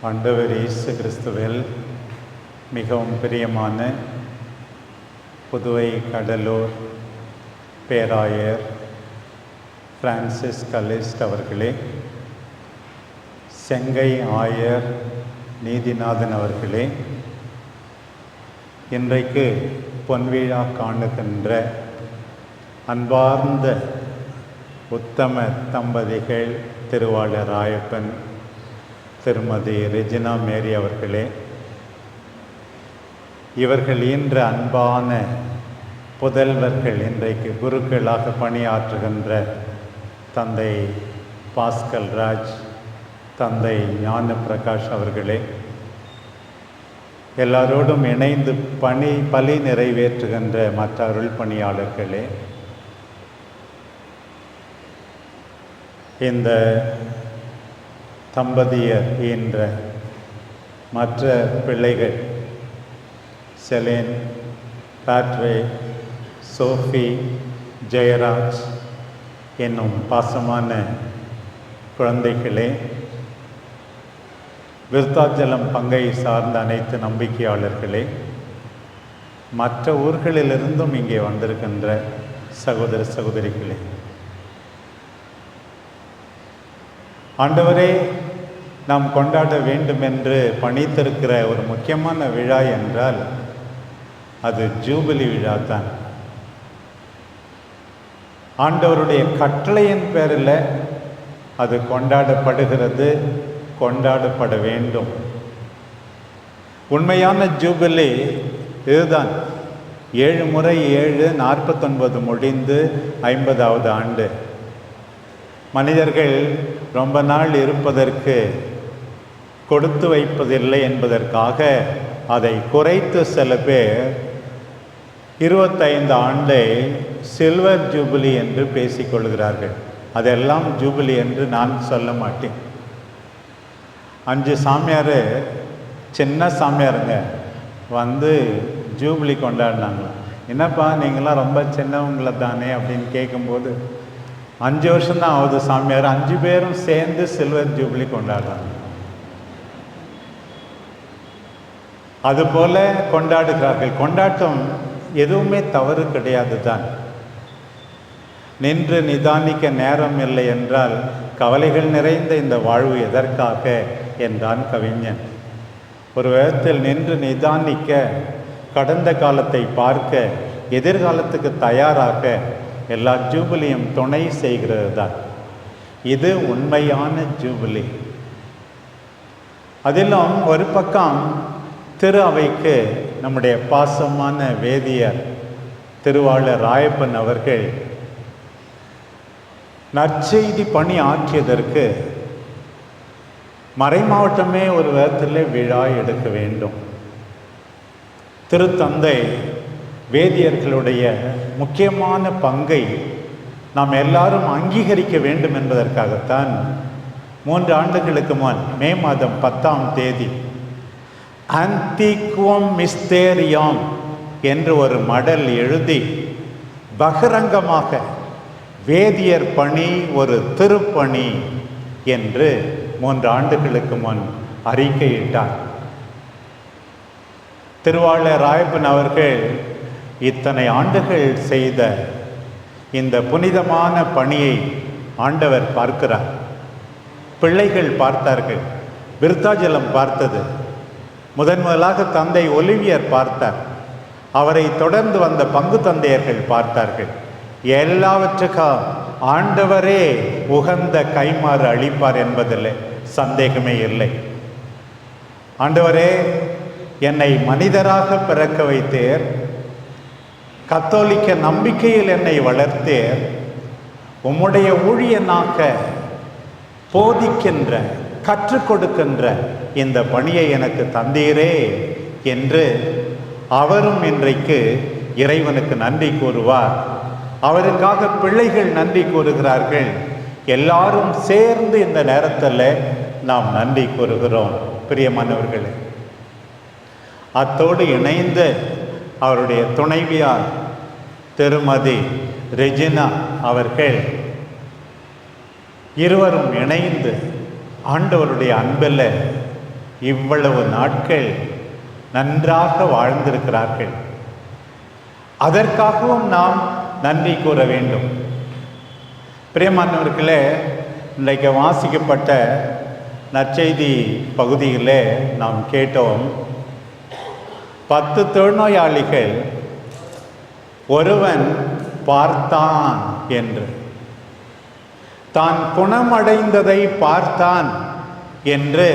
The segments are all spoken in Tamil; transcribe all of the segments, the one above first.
ஆண்டவர் இயேசு கிறிஸ்துவில் மிகவும் பிரியமான புதுவை கடலூர் பேராயர் பிரான்சிஸ் கலிஸ்ட் அவர்களே செங்கை ஆயர் நீதிநாதன் அவர்களே இன்றைக்கு பொன்விழா காணுகின்ற அன்பார்ந்த உத்தம தம்பதிகள் திருவாளர் ராயப்பன் திருமதி ரெஜினா மேரி அவர்களே இவர்கள் இன்று அன்பான புதல்வர்கள் இன்றைக்கு குருக்களாக பணியாற்றுகின்ற தந்தை பாஸ்கல் ராஜ் தந்தை ஞான பிரகாஷ் அவர்களே எல்லாரோடும் இணைந்து பணி பலி நிறைவேற்றுகின்ற மற்ற அருள் பணியாளர்களே இந்த தம்பதியர் என்ற மற்ற பிள்ளைகள் செலேன் பேட்ரே சோஃபி ஜெயராஜ் என்னும் பாசமான குழந்தைகளே விருத்தாச்சலம் பங்கை சார்ந்த அனைத்து நம்பிக்கையாளர்களே மற்ற ஊர்களிலிருந்தும் இங்கே வந்திருக்கின்ற சகோதர சகோதரிகளே. ஆண்டவரே நாம் கொண்டாட வேண்டும் என்று பணித்திருக்கிற ஒரு முக்கியமான விழா என்றால் அது ஜூபிலி விழா தான். ஆண்டவருடைய கட்டளையின் பேரில் அது கொண்டாடப்படுகிறது கொண்டாடப்பட வேண்டும். உண்மையான ஜூபிலி இதுதான். ஏழு முறை ஏழு நாற்பத்தொன்பது முடிந்து ஐம்பதாவது ஆண்டு. மனிதர்கள் ரொம்ப நாள் இருப்பதற்கு கொடுத்து வைப்பதில்லை என்பதற்காக அதை குறைத்து சில பேர் இருபத்தைந்து ஆண்டை சில்வர் ஜூபிலி என்று பேசிக்கொள்கிறார்கள் அதெல்லாம் ஜூபிலி என்று நான் சொல்ல மாட்டேன். அஞ்சு சாமியார் சின்ன சாமியாருங்க வந்து ஜூபிலி கொண்டாடினாங்க. என்னப்பா நீங்களாம் ரொம்ப சின்னவங்கள தானே அப்படின்னு கேட்கும்போது அஞ்சு வருஷம்தான் ஆகுது சாமியார் அஞ்சு பேரும் சேர்ந்து சில்வர் ஜூபிலி கொண்டாடுறாங்க. அதுபோல கொண்டாடுகிறார்கள். கொண்டாட்டம் எதுவுமே தவறு கிடையாது தான் நின்று நிதானிக்க நேரம் இல்லை என்றால் கவலைகள் நிறைந்த இந்த வாழ்வு எதற்காக என்றான் கவிஞன். ஒரு விதத்தில் நின்று நிதானிக்க கடந்த காலத்தை பார்க்க எதிர்காலத்துக்கு தயாராக எல்லா ஜூபிலியும் துணை செய்கிறது தான் இது உண்மையான ஜூபிலி. அதிலும் ஒரு பக்கம் திரு அவைக்கு நம்முடைய பாசமான வேதியர் திருவாளர் ராயப்பன் அவர்கள் நற்செய்தி பணி ஆற்றியதற்கு மறைமாவட்டமே ஒரு விதத்தில் விழா எடுக்க வேண்டும். திருத்தந்தை வேதியர்களுடைய முக்கியமான பங்கை நாம் எல்லாரும் அங்கீகரிக்க வேண்டும் என்பதற்காகத்தான் மூன்று ஆண்டுகளுக்கு முன் மே மாதம் பத்தாம் தேதி அந்திக்குவம் மிஸ்தேரியம் என்று ஒரு மடல் எழுதி பகிரங்கமாக வேதியர் பணி ஒரு திருப்பணி என்று மூன்று ஆண்டுகளுக்கு முன் அறிக்கையிட்டார். திருவாளர் ராயப்பன் அவர்கள் இத்தனை ஆண்டுகள் செய்த இந்த புனிதமான பணியை ஆண்டவர் பார்க்கிறார். பிள்ளைகள் பார்த்தார்கள் விருத்தாஜலம் பார்த்தது. முதன் முதலாக தந்தை ஒலிவியர் பார்த்தார். அவரை தொடர்ந்து வந்த பங்கு தந்தையர்கள் பார்த்தார்கள். எல்லாவற்றுக்கும் ஆண்டவரே உகந்த கைமாறு அளிப்பார் என்பதில் சந்தேகமே இல்லை. ஆண்டவரே என்னை மனிதராக பிறக்க வைத்தேர். கத்தோலிக்க நம்பிக்கையில் என்னை வளர்த்தேர். உம்முடைய ஊழியனாக போதிக்கின்ற கற்றுக் கொடுக்கின்ற இந்த பணியை எனக்கு தந்தீரே என்று அவரும் இன்றைக்கு இறைவனுக்கு நன்றி கூறுவார். அவருக்காக பிள்ளைகள் நன்றி கூறுகிறார்கள். எல்லாரும் சேர்ந்து இந்த நேரத்தில் நாம் நன்றி கூறுகிறோம். பிரியமானவர்களே அத்தோடு இணைந்து அவருடைய துணைவியார் திருமதி ரெஜினா அவர்கள் இருவரும் இணைந்து ஆண்டவருடைய அன்பில் இவ்வளவு நாட்கள் நன்றாக வாழ்ந்திருக்கிறார்கள். அதற்காகவும் நாம் நன்றி கூற வேண்டும். பிரியமானவர்களே இன்றைக்கு வாசிக்கப்பட்ட நற்செய்தி பகுதியிலே நாம் கேட்டோம் பத்து தொழுநோயாளிகள் ஒருவன் பார்த்தான் என்று. தான் குணமடைந்ததை பார்த்தான் என்று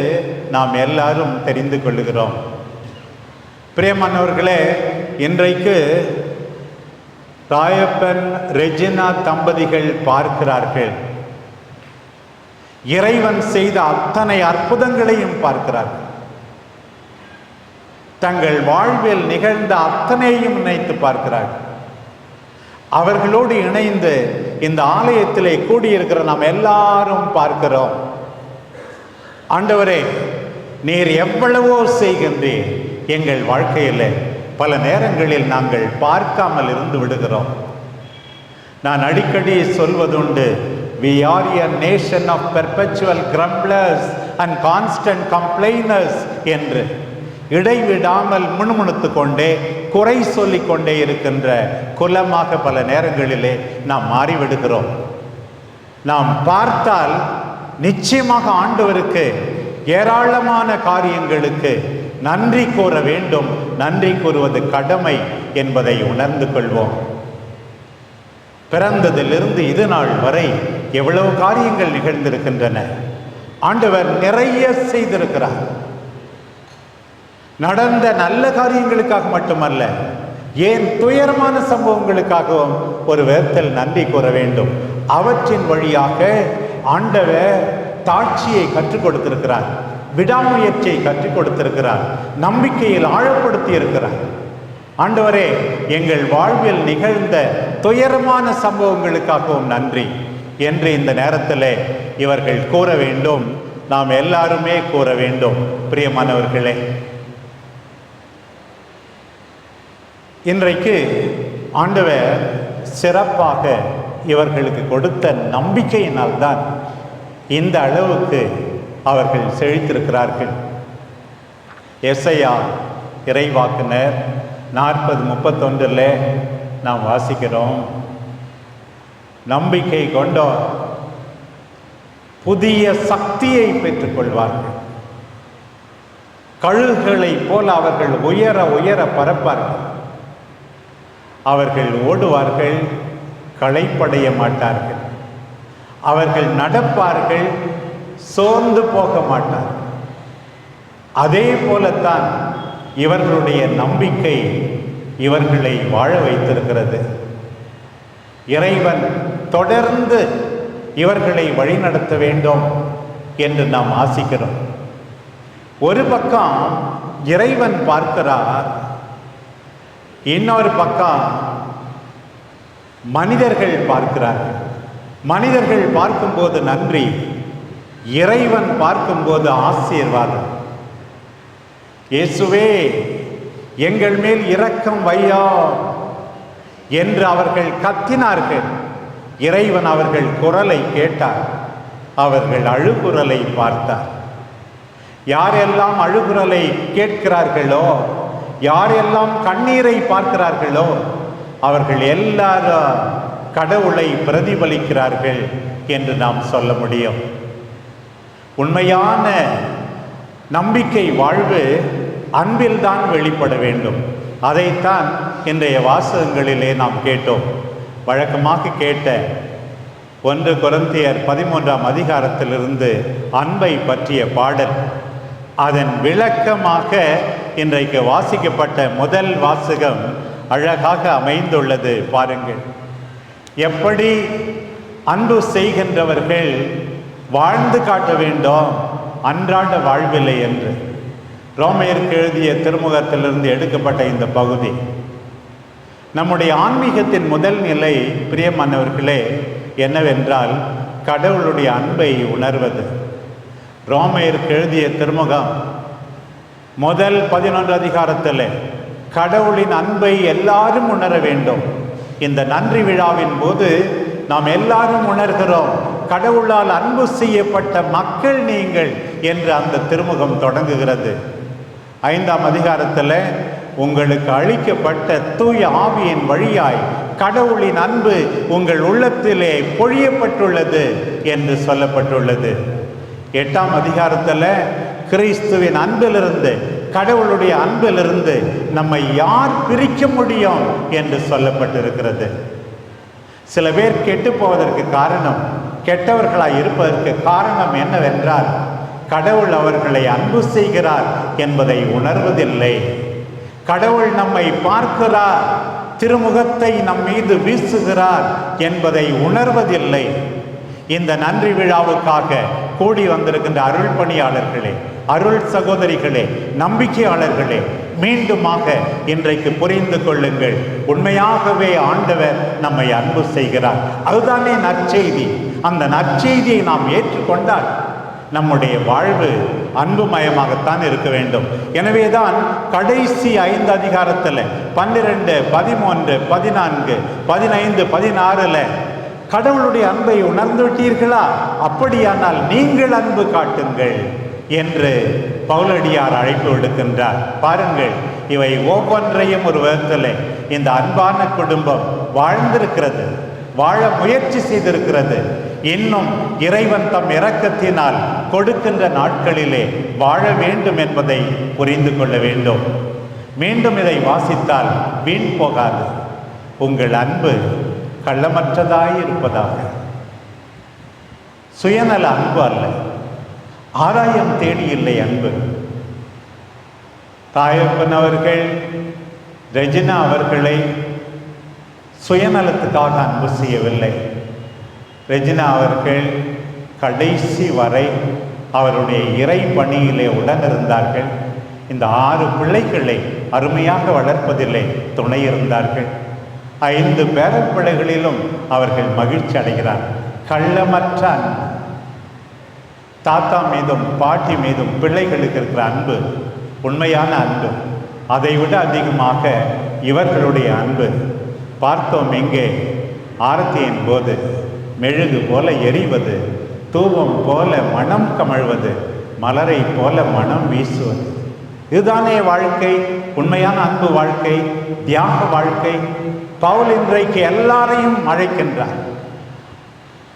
நாம் எல்லாரும் தெரிந்து கொள்ளுகிறோம். பிரியமானவர்களே இன்றைக்கு ராயப்பன் ரெஜினா தம்பதிகள் பார்க்கிறார்கள். இறைவன் செய்த அத்தனை அற்புதங்களையும் பார்க்கிறார்கள். தங்கள் வாழ்வில் நிகழ்ந்த அத்தனையும் நினைத்து பார்க்கிறார்கள். அவர்களோடு இணைந்து இந்த ஆலயத்திலே கூடியிருக்கிற நாம் எல்லாரும் பார்க்கிறோம். ஆண்டவரே நீர் எவ்வளவோ செய்கின்றீர். எங்கள் வாழ்க்கையில் பல நேரங்களில் நாங்கள் பார்க்காமல் இருந்து விடுகிறோம். நான் அடிக்கடி சொல்வதுண்டு we are a nation of perpetual grumblers and constant complainers என்று. இடைவிடாமல் முணுமுணுத்து கொண்டே குறை சொல்லி கொண்டே இருக்கின்ற குலமாக பல நேரங்களிலே நாம் மாறிவிடுகிறோம். நாம் பார்த்தால் நிச்சயமாக ஆண்டவருக்கு ஏராளமான காரியங்களுக்கு நன்றி கூற வேண்டும் நன்றி கூறுவது கடமை என்பதை உணர்ந்து கொள்வோம். பிறந்ததிலிருந்து இது நாள் வரை எவ்வளவு காரியங்கள் நிகழ்ந்திருக்கின்றன. ஆண்டவர் நிறைய செய்திருக்கிறார். நடந்த நல்ல காரியங்களுக்காக மட்டுமல்ல ஏன் துயரமான சம்பவங்களுக்காகவும் ஒரு விதத்தில் நன்றி கூற வேண்டும். அவற்றின் வழியாக ஆண்டவர் தாட்சியை கற்றுக் கொடுத்திருக்கிறார் விடாமுயற்சியை கற்றுக் கொடுத்திருக்கிறார் நம்பிக்கையில் ஆழப்படுத்தி இருக்கிறார் ஆண்டவரே எங்கள் வாழ்வில் நிகழ்ந்த துயரமான சம்பவங்களுக்காகவும் நன்றி என்று இந்த நேரத்தில் இவர்கள் கூற வேண்டும். நாம் எல்லாருமே கூற வேண்டும். பிரியமானவர்களே இன்றைக்கு ஆண்டவர் சிறப்பாக இவர்களுக்கு கொடுத்த நம்பிக்கையினால்தான் இந்த அளவுக்கு அவர்கள் செழித்திருக்கிறார்கள். எஸ்ஐயா இறைவாக்குனர் நாற்பது முப்பத்தொன்றில் நாம் வாசிக்கிறோம். நம்பிக்கை கொண்டோர் புதிய சக்தியை பெற்றுக்கொள்வார்கள். கழுகுகளைப் போல அவர்கள் உயர உயர பரப்பார்கள் அவர்கள் ஓடுவார்கள் களைப்படைய மாட்டார்கள். அவர்கள் நடப்பார்கள் சோர்ந்து போக மாட்டார்கள். அதே போலத்தான் இவர்களுடைய நம்பிக்கை இவர்களை வாழ வைத்திருக்கிறது. இறைவன் தொடர்ந்து இவர்களை வழிநடத்த வேண்டும் என்று நாம் ஆசிக்கிறோம். ஒரு பக்கம் இறைவன் பார்க்கிறார் இன்னொரு பக்கம் மனிதர்கள் பார்க்கிறார்கள். மனிதர்கள் பார்க்கும்போது நன்றி. இறைவன் பார்க்கும்போது ஆசீர்வாதம். இயேசுவே எங்கள் மேல் இரக்கம் வையா என்று அவர்கள் கத்தினார்கள். இறைவன் அவர்கள் குரலை கேட்டார். அவர்கள் அழுகுரலை பார்த்தார். யாரெல்லாம் அழுகுரலை கேட்கிறார்களோ யாரெல்லாம் கண்ணீரை பார்க்கிறார்களோ அவர்கள் எல்லாரும் கடவுளை பிரதிபலிக்கிறார்கள் என்று நாம் சொல்ல முடியும். உண்மையான நம்பிக்கை வாழ்வு அன்பில்தான் வெளிப்பட வேண்டும். அதைத்தான் இன்றைய வாசகங்களிலே நாம் கேட்டோம். வழக்கமாக கேட்ட ஒன்று குரந்தியர் பதிமூன்றாம் அதிகாரத்திலிருந்து அன்பை பற்றிய பாடல். அதன் விளக்கமாக இன்றைக்கு வாசிக்கப்பட்ட முதல் வாசகம் அழகாக அமைந்துள்ளது. பாருங்கள். எப்படி அன்பு செய்கின்றவர்கள் வாழ்ந்து காட்ட வேண்டும் அன்றாட வாழ்வில்லை என்று. ரோமையருக்கு எழுதிய திருமுகத்திலிருந்து எடுக்கப்பட்ட இந்த பகுதி. நம்முடைய ஆன்மீகத்தின் முதல் நிலை பிரியமானவர்களே என்னவென்றால் கடவுளுடைய அன்பை உணர்வது. ரோமையருக்கு எழுதிய திருமுகம். முதல் பதினொன்று அதிகாரத்தில் கடவுளின் அன்பை எல்லாரும் உணர வேண்டும். இந்த நன்றி விழாவின் போது நாம் எல்லாரும் உணர்கிறோம். கடவுளால் அன்பு செய்யப்பட்ட மக்கள் நீங்கள் என்று அந்த திருமுகம் தொடங்குகிறது. ஐந்தாம் அதிகாரத்தில் உங்களுக்கு அளிக்கப்பட்ட தூய ஆவியின் வழியாய் கடவுளின் அன்பு உங்கள் உள்ளத்திலே பொழியப்பட்டுள்ளது என்று சொல்லப்பட்டுள்ளது. எட்டாம் அதிகாரத்தில் கிறிஸ்துவின் அன்பிலிருந்து கடவுளுடைய அன்பிலிருந்து நம்மை யார் பிரிக்க முடியும் என்று சொல்லப்பட்டிருக்கிறது. சில பேர் கெட்டு போவதற்கு காரணம் கெட்டவர்களாய் இருப்பதற்கு காரணம் என்னவென்றால் கடவுள் அவர்களை அன்பு செய்கிறார் என்பதை உணர்வதில்லை. கடவுள் நம்மை பார்க்கிறார் திருமுகத்தை நம் மீது வீசுகிறார் என்பதை உணர்வதில்லை. இந்த நன்றி விழாவுக்காக கூடி வந்திருக்கின்ற அருள் பணியாளர்களே அருள் சகோதரிகளே நம்பிக்கையாளர்களே மீண்டுமாக இன்றைக்கு புரிந்து கொள்ளுங்கள். உண்மையாகவே ஆண்டவர் நம்மை அன்பு செய்கிறார். அதுதானே நற்செய்தி. அந்த நற்செய்தியை நாம் ஏற்றுக்கொண்டால் நம்முடைய வாழ்வு அன்புமயமாகத்தான் இருக்க வேண்டும். எனவேதான் கடைசி ஐந்து அதிகாரத்தில் பன்னிரெண்டு பதிமூன்று பதினான்கு பதினைந்து பதினாறுல கடவுளுடைய அன்பை உணர்ந்து விட்டீர்களா அப்படியானால் நீங்கள் அன்பு காட்டுங்கள் என்று பவுலடியார் அழைப்பு விடுக்கின்றார். பாருங்கள் இவை ஒவ்வொன்றையும் ஒரு விதத்தில் இந்த அன்பான குடும்பம் வாழ்ந்திருக்கிறது வாழ முயற்சி செய்திருக்கிறது. இன்னும் இறைவன் தம் இரக்கத்தினால் கொடுக்கின்ற நாட்களிலே வாழ வேண்டும் என்பதை புரிந்து கொள்ள வேண்டும். மீண்டும் இதை வாசித்தால் வீண் போகாது. உங்கள் அன்பு கள்ளமற்றதாய் இருப்பதாக சுயநல அன்பு அல்ல ஆராயம் தேடி இல்லை அன்பு தாயப்பன் அவர்கள் ரெஜினா அவர்களை சுயநலத்துக்காக அன்பு செய்யவில்லை ரெஜினா அவர்கள் கடைசி வரை அவருடைய இறை பணியிலே உடனிருந்தார்கள் இந்த ஆறு பிள்ளைகளை அருமையாக வளர்ப்பதிலே துணை இருந்தார்கள் ஐந்து பேரப் பிள்ளைகளிலும் அவர்கள் மகிழ்ச்சி அடைகிறார். கள்ளமற்ற அன்பு தாத்தா மீதும் பாட்டி மீதும் பிள்ளைகளுக்கு இருக்கிற அன்பு உண்மையான அன்பு. அதைவிட அதிகமாக இவர்களுடைய அன்பு. பார்த்தோம் எங்கே? ஆரத்தியின் போது. மெழுகு போல எரிவது தூவம் போல மனம் கமழ்வது மலரை போல மனம் வீசுவது. இதுதானே வாழ்க்கை? உண்மையான அன்பு வாழ்க்கை தியாக வாழ்க்கை பவுல் இன்றைக்கு எல்லாரையும் அழைக்கின்றார்.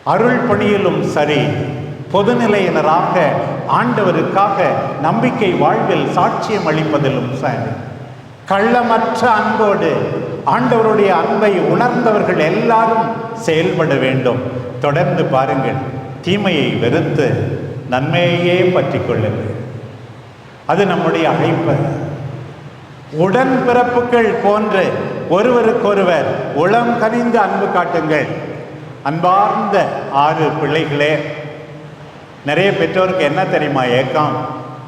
அருள் பணியிலும் சரி பொதுநிலையினராக ஆண்டவருக்காக நம்பிக்கை வாழ்வில் சாட்சியம் அளிப்பதிலும் சரி. கள்ளமற்ற அன்போடு ஆண்டவருடைய அன்பை உணர்ந்தவர்கள் எல்லாரும் செயல்பட வேண்டும். தொடர்ந்து பாருங்கள் தீமையை வெறுத்து நன்மையையே பற்றி கொள்ளுங்கள். அது நம்முடைய அழைப்பு. உடன் பிறப்புகள் போன்று ஒருவருக்கொருவர் உளம் கனிந்து அன்பு காட்டுங்கள். அன்பார்ந்த ஆறு பிள்ளைகளே நிறைய பெற்றோருக்கு என்ன தெரியுமா ஏக்கம்?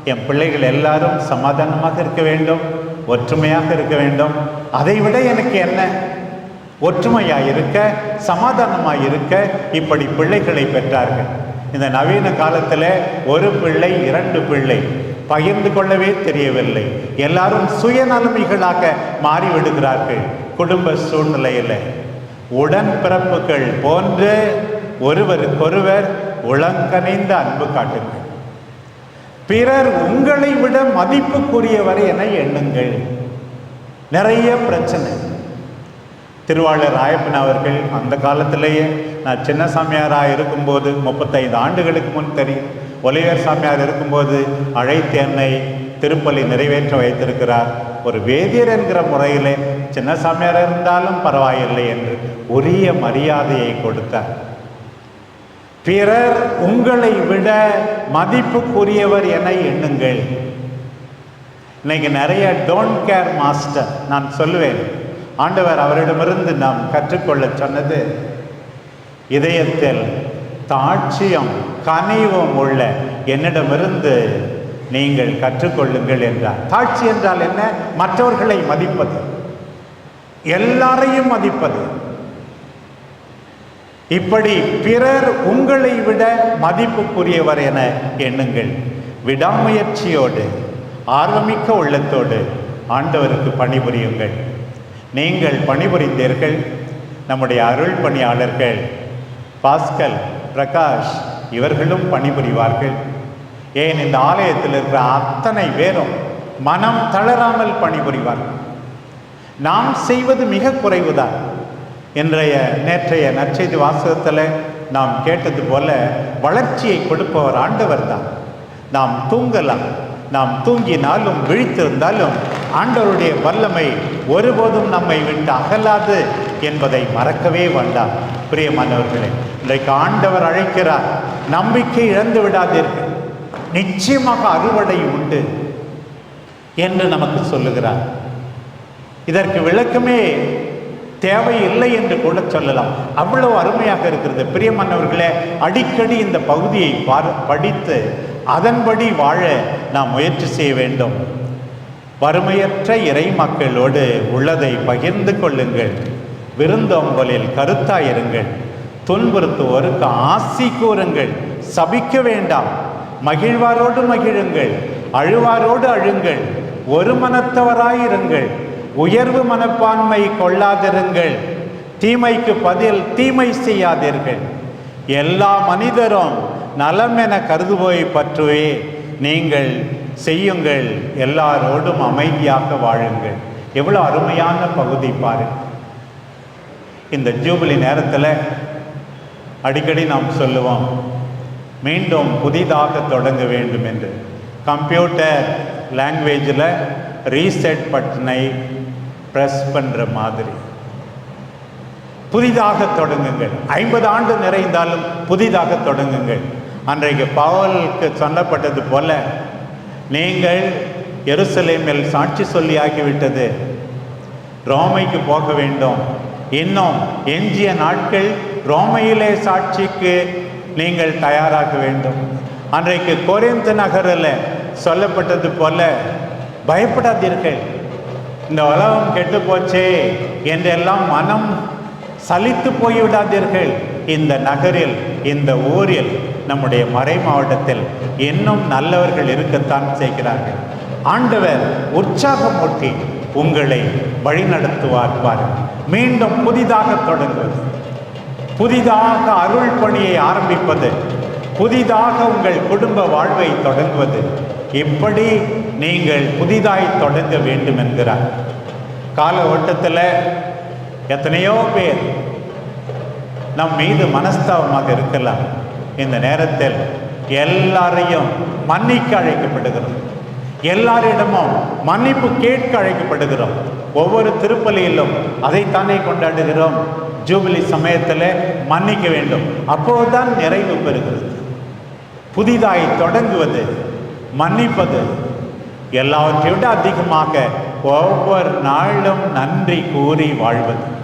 என் பிள்ளைகள் எல்லாரும் சமாதானமாக இருக்க வேண்டும் ஒற்றுமையாக இருக்க வேண்டும். அதை விட எனக்கு என்ன? ஒற்றுமையாக இருக்க சமாதானமாக இருக்க இப்படி பிள்ளைகளை பெற்றார்கள். இந்த நவீன காலத்தில் ஒரு பிள்ளை இரண்டு பிள்ளை. பகிர்ந்து கொள்ளவே தெரியவில்லை. எல்லாரும் சுயநலமிகளாக மாறிவிடுகிறார்கள். குடும்ப சூழ்நிலையில். உடன் பிறப்புகள் போன்று ஒருவருக்கொருவர் உளங்கனைந்த அன்பு காட்டுங்கள். பிறர் உங்களை விட மதிப்புக்குரியவர் என எண்ணுங்கள். நிறைய பிரச்சனை. திருவாளர் ராயப்பன் அவர்கள் அந்த காலத்திலேயே நான் சின்ன சாமியாராக இருக்கும்போது முப்பத்தைந்து ஆண்டுகளுக்கு முன் தெரியும். ஒலிவேர் சாமியார் இருக்கும்போது அழைத்து என்னை திருப்பலி நிறைவேற்ற வைத்திருக்கிறார். ஒரு வேதியர் என்கிற முறையிலே சின்ன சாமியார் இருந்தாலும் பரவாயில்லை என்று உரிய மரியாதையை கொடுத்தார். பிறர் உங்களை விட மதிப்புக்குரியவர் என எண்ணுங்கள். இன்னைக்கு நிறைய டோன்ட் கேர் மாஸ்டர் நான் சொல்லுவேன். ஆண்டவர் அவரிடமிருந்து நாம் கற்றுக்கொள்ள சொன்னது இதயத்தில் தாட்சியம் கனிவும் உள்ள என்னிடமிருந்து நீங்கள் கற்றுக்கொள்ளுங்கள் என்றார். தாட்சி என்றால் என்ன? மற்றவர்களை மதிப்பது. எல்லாரையும் மதிப்பது. இப்படி பிறர் உங்களை விட மதிப்புக்குரியவர் என எண்ணுங்கள். விடாமுயற்சியோடு ஆர்வமிக்க உள்ளத்தோடு ஆண்டவருக்கு பணிபுரியுங்கள். நீங்கள் பணிபுரிந்தீர்கள். நம்முடைய அருள் பணியாளர்கள் பாஸ்கல் பிரகாஷ் இவர்களும் பணிபுரிவார்கள். ஏன் இந்த ஆலயத்தில் இருக்கிற அத்தனை பேரும் மனம் தளராமல் பணிபுரிவார்கள். நாம் செய்வது மிக குறைவுதான். இன்றைய நேற்றைய நற்செய்தி வாசகத்தில் நாம் கேட்டது போல வளர்ச்சியை கொடுப்பவர் ஆண்டவர் தான் நாம் தூங்கலாம். நாம் தூங்கினாலும் விழித்திருந்தாலும் ஆண்டவருடைய வல்லமை ஒருபோதும் நம்மை விட்டு அகலாது என்பதை மறக்கவே வேண்டாம். பிரியமானவர்களே இன்றைக்கு ஆண்டவர் அழைக்கிறார். நம்பிக்கை இழந்து விடாதீர்கள். நிச்சயமாக அறுவடை உண்டு என்று நமக்கு சொல்லுகிறார். இதற்கு விளக்கமே தேவையில்லை என்று கூட சொல்லலாம். அவ்வளவு அருமையாக இருக்கிறது. பிரியமானவர்களே அடிக்கடி இந்த பகுதியை படித்து அதன்படி வாழ நாம் முயற்சி செய்ய வேண்டும். வறுமையற்ற இறை மக்களோடு உள்ளதை பகிர்ந்து கொள்ளுங்கள். விருந்தோம்பலில் கருத்தாயிருங்கள். துன்புறுத்துவோருக்கு ஆசி கூறுங்கள். சபிக்க வேண்டாம். மகிழ்வாரோடு மகிழுங்கள். அழுவாரோடு அழுங்கள். ஒரு மனத்தவராயிருங்கள். உயர்வு மனப்பான்மை கொள்ளாதிருங்கள். தீமைக்கு பதில் தீமை செய்யாதீர்கள். எல்லா மனிதரும் நலம் என கருதுபோய் பற்றுவே. நீங்கள் செய்யுங்கள் எல்லாரோடும் அமைதியாக வாழுங்கள். எவ்வளோ அருமையான பகுதி பாரு. இந்த ஜூபிலி நேரத்தில் அடிக்கடி நாம் சொல்லுவோம் மீண்டும் புதிதாக தொடங்க வேண்டும் என்று. கம்ப்யூட்டர் லாங்குவேஜில் ரீசெட் பட்டனை ப்ரெஸ் பண்ணுற மாதிரி. புதிதாக தொடங்குங்கள். ஐம்பது ஆண்டு நிறைந்தாலும் புதிதாக தொடங்குங்கள். அன்றைக்கு பவுலுக்கு சொல்லப்பட்டது போல நீங்கள் எருசலேமில் சாட்சி சொல்லி ஆகிவிட்டது ரோமைக்கு போக வேண்டும். இன்னும் எஞ்சிய நாட்கள் ரோமையிலே சாட்சிக்கு நீங்கள் தயாராக வேண்டும். அன்றைக்கு கொரிந்து நகரில் சொல்லப்பட்டது போல பயப்படாதீர்கள். இந்த உலகம் கெட்டு போச்சே என்றெல்லாம் மனம் சலித்து போய்விடாதீர்கள். இந்த நகரில் இந்த ஊரில் நம்முடைய மறை மாவட்டத்தில் இன்னும் நல்லவர்கள் இருக்கத்தான் செய்கிறார்கள். ஆண்டவர் உற்சாகமூட்டி உங்களை வழிநடத்துவார் பாருங்கள் மீண்டும் புதிதாக தொடங்குவது. புதிதாக அருள் பணியை ஆரம்பிப்பது. புதிதாக உங்கள் குடும்ப வாழ்வை தொடங்குவது. எப்படி நீங்கள் புதிதாய் தொடங்க வேண்டும் என்கிறார். கால ஓட்டத்தில் எத்தனையோ பேர் நம் மீது மனஸ்தாபமாக இருக்கலாம். இந்த நேரத்தில் எல்லாரையும் மன்னிக்க அழைக்கப்படுகிறோம். எல்லாரிடமும் மன்னிப்பு கேட்க அழைக்கப்படுகிறோம். ஒவ்வொரு திருப்பலியிலும் அதைத்தானே கொண்டாடுகிறோம். ஜூபிலி சமயத்தில் மன்னிக்க வேண்டும். அப்போதுதான் நிறைவு பெறுகிறது. புதிதாய் தொடங்குவது மன்னிப்பது எல்லாவற்றை விட அதிகமாக ஒவ்வொரு நாளும் நன்றி கூறி வாழ்வது.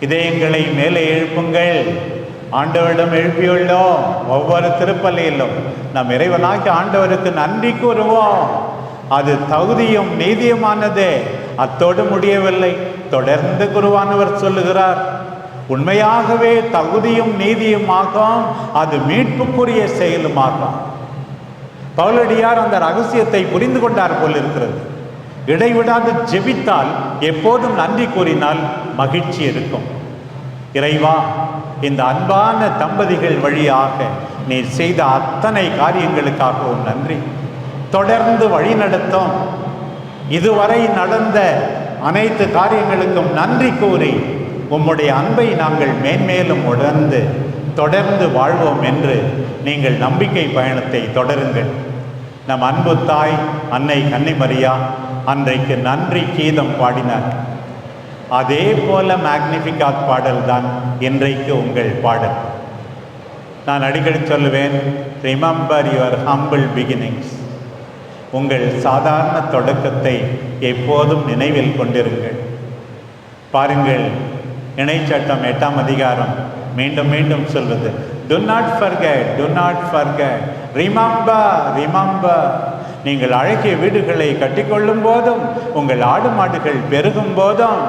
இதயங்களை மேலே எழுப்புங்கள். ஆண்டவரிடம் எழுப்பியுள்ளோம். ஒவ்வொரு திருப்பள்ளியிலும் நம் இறைவனாக்கி ஆண்டவருக்கு நன்றி கூறுவோம். அது தகுதியும் நீதியுமானதே. அத்தோடு முடியவில்லை. தொடர்ந்து குருவானவர் சொல்லுகிறார். உண்மையாகவே தகுதியும் நீதியுமாகும். அது மீட்புக்குரிய செயலுமாகும். பவுலடியார் அந்த ரகசியத்தை புரிந்து கொண்டார் போல் இருக்கிறது. இடைவிடாது ஜெபித்தால் எப்போதும் நன்றி கூறினால் மகிழ்ச்சி இருக்கும். இறைவா இந்த அன்பான தம்பதிகள் வழியாக நீ செய்த அத்தனை காரியங்களுக்காகவும் நன்றி. தொடர்ந்து வழி நடத்தும் இதுவரை நடந்த அனைத்து காரியங்களுக்கும் நன்றி கூறி உம்முடைய அன்பை நாங்கள் மேன்மேலும் உணர்ந்து தொடர்ந்து வாழ்வோம் என்று நீங்கள் நம்பிக்கை பயணத்தை தொடருங்கள். நம் அன்பு தாய் அன்னை கன்னிமரியா அன்றைக்கு நன்றி கீதம் பாடினார். அதே போல மேக்னிஃபிகாத் பாடல் தான் இன்றைக்கு உங்கள் பாடல். நான் அடிக்கடி சொல்லுவேன் ரிமம்பர் யுவர் ஹம்பிள் பிகினிங்ஸ் உங்கள் சாதாரண தொடக்கத்தை எப்போதும் நினைவில் கொண்டிருங்கள். பாருங்கள் இணைச்சட்டம் எட்டாம் அதிகாரம் மீண்டும் மீண்டும் சொல்வது to not forget to not forget remember remember நீங்கள் அழகிய வீடுகளை கட்டிக்கொள்ளும் போதும் உங்கள் ஆடு மாடுகள் பெருகும் போதும்.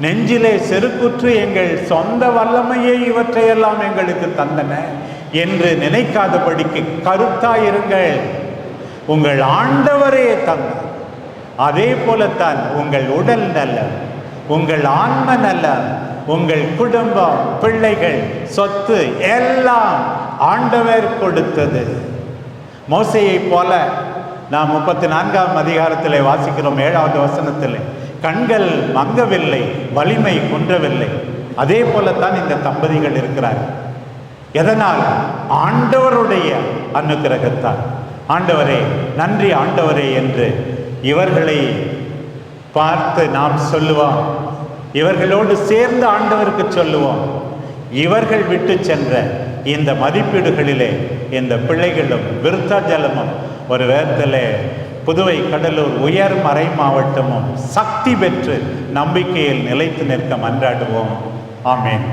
நெஞ்சிலே செருக்குற்று எங்கள் சொந்த வல்லமையை இவற்றையெல்லாம் எங்களுக்கு தந்தன என்று நினைக்காதபடிக்கு கருத்தாயிருங்கள். உங்கள் ஆண்டவரே தந்தார். அதே போலத்தான் உங்கள் உடல் நல்ல உங்கள் ஆன்ம நல்ல உங்கள் குடும்பம் பிள்ளைகள் சொத்து எல்லாம் ஆண்டவர் கொடுத்தது. மோசையைப் போல நாம் முப்பத்தி நான்காம் அதிகாரத்தில் வாசிக்கிறோம் ஏழாவது வசனத்தில். கண்கள் மங்கவில்லை வலிமை குன்றவில்லை. அதே போலத்தான் இந்த தம்பதிகள் இருக்கிறார் எதனால்? ஆண்டவருடைய அனுக்கிரகத்தால். ஆண்டவரே நன்றி ஆண்டவரே என்று இவர்களை பார்த்து நாம் சொல்லுவோம். இவர்களோடு சேர்ந்து ஆண்டவருக்கு சொல்லுவோம். இவர்கள் விட்டு சென்ற இந்த மதிப்பீடுகளிலே இந்த பிள்ளைகளும் விருத்தாஜலமும் ஒரு விதத்தில் புதுவை கடலூர் உயர் மறை மாவட்டமும் சக்தி பெற்று நம்பிக்கையில் நிலைத்து நிற்க மன்றாடுவோம். ஆமேன்.